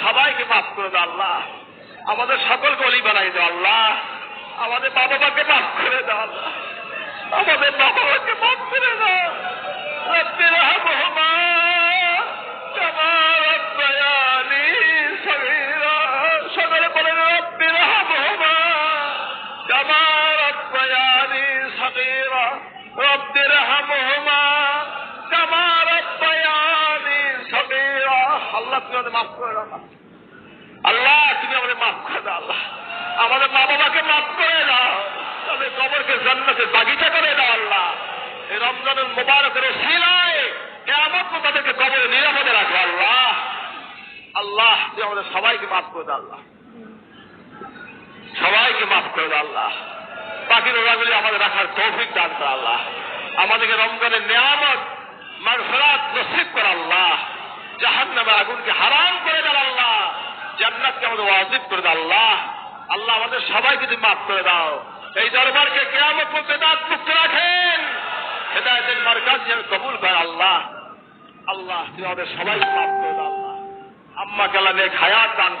সবাইকে মাফ করে দাও আল্লাহ। আমাদের সকল গলি বানাই দাও আল্লাহ। আমাদের বাবা মাকে মাফ করে দাও আল্লাহ। আমাদের বাবা মাকে মাফ করে দাও। রব্বি রহমহুমা কামা রব্বায়ানি সগীরা। সকলে বলেন রব্বি রহমহুমা কামা রব্বায়ানি সগীরা। রব্বি রহমহুমা আল্লাহ, তুমি আমাদের মাফ করে দাও আল্লাহ, তুমি আমাদের মাফ করে দাও, আল্লাহ। আমাদের মা বাবাকে মাফ করে দাও। তাদের কবরকে জান্নাতের বাগিচা করে দাও, আল্লাহ। এই রমজানের মোবারকের শিলায় কেমন তাদেরকে কবরে নিরাপদে রাখো, আল্লাহ। আল্লাহ, তুমি আমাদের সবাইকে মাফ করে দাও, আল্লাহ। সবাইকে মাফ করে দাও, আল্লাহ। বাকি রোজাগুলি আমাদের রাখার তৌফিক দান করে, আল্লাহ। আমাদেরকে রমজানের নিয়ামত, মাগফিরাত নসিব করে আল্লাহ আগুনকে হারাম করে দাও আল্লাহ। জান্নাতকে আমাদের ওয়াজিব করে দাও আল্লাহ। আল্লাহ আমাদের সবাইকে তুমি মাফ করে দাও। এই দরবারকে কেয়ামত বেদাত মুক্ত রাখেন। হেদায়তের মার্কাজ যেন কবুল করে আল্লাহ। আল্লাহ, তুমি আমাদের সবাইকে মাফ করে দাও আল্লাহ। আম্মা কেলা নেক হায়াত দান